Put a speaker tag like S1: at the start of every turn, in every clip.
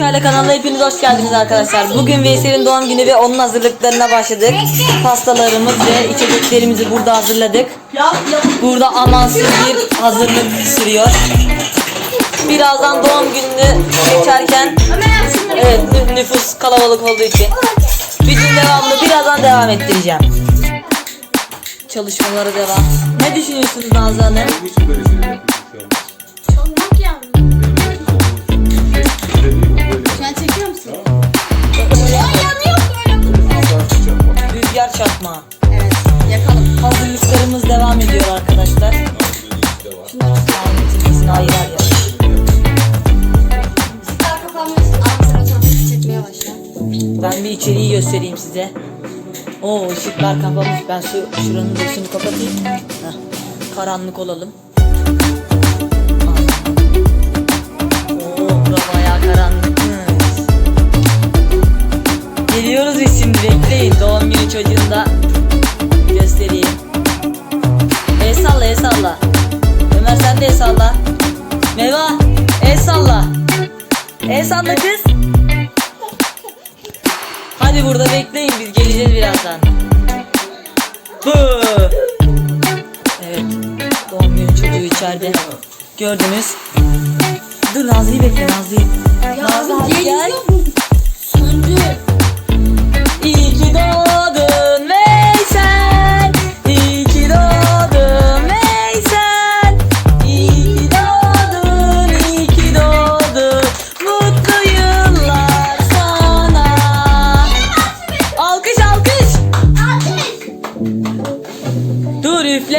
S1: Çayla kanalına hepiniz hoş geldiniz arkadaşlar. Bugün Veysel'in doğum günü ve onun hazırlıklarına başladık. Pastalarımız ve içeceklerimizi burada hazırladık. Burada amansız bir hazırlık sürüyor. Birazdan doğum gününü geçerken evet nü- nüfus kalabalık olduğu için bütün devamını birazdan devam ettireceğim. Çalışmalara devam. Ne düşünüyorsunuz Nazlı Hanım? Devam ediyor arkadaşlar. Ben bir içeriği göstereyim size. Oo ışıklar kapamış. Ben şu şuranın da ışığını kapatayım. Heh, Karanlık olalım. Oo bura bayağı karanlıkmış. Salla. Ömer sen de el salla. Meva el salla. El salla kız. Hadi burada bekleyin biz geleceğiz birazdan. Bu. Evet. Doğum günü çocuğu içeride. Gördünüz. Dur Nazlı'yı bekle Nazlı'yı. Nazlı gel.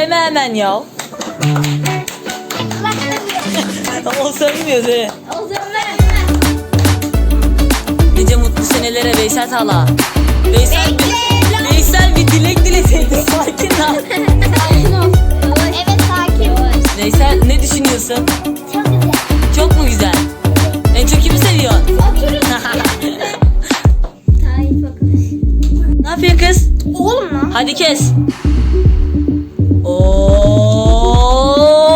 S1: Üfleme hemen ya. Ama söylemiyoruz he. Nice mutlu senelere Veysel Tala. Veysel, bir, Veysel bir dilek dileseydin sakin ol.
S2: Sakin ol. Evet sakin.
S1: Veysel ne düşünüyorsun?
S2: Çok güzel.
S1: Çok mu güzel? En çok kimi seviyorsun? Ne yapıyorsun kız?
S2: Oğlum lan.
S1: Hadi kes.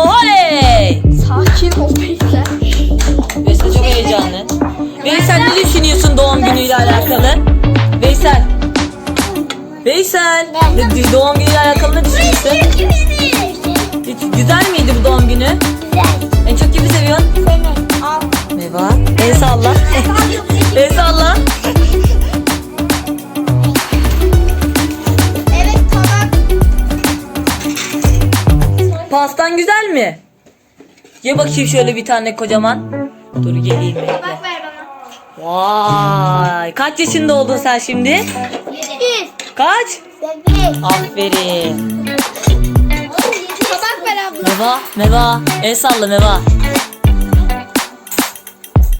S1: Oley!
S2: Sakin ol Beyler.
S1: Veysel çok heyecanlı. Veysel ne düşünüyorsun doğum günüyle alakalı? Veysel. Veysel. Doğum günüyle alakalı ne düşünüyorsun? Güzel miydi bu doğum günü? En çok kimi seviyorsun? Meva. El salla. El salla. Pastan güzel mi? Ye bakayım şöyle bir tane kocaman. Dur geleyim.
S2: Bak ver bana.
S1: Vay. Kaç yaşında oldun sen şimdi?
S2: Yedi.
S1: Kaç?
S2: Sekiz.
S1: Aferin.
S2: Tabak ver abla.
S1: Meva, Meva. El salla Meva.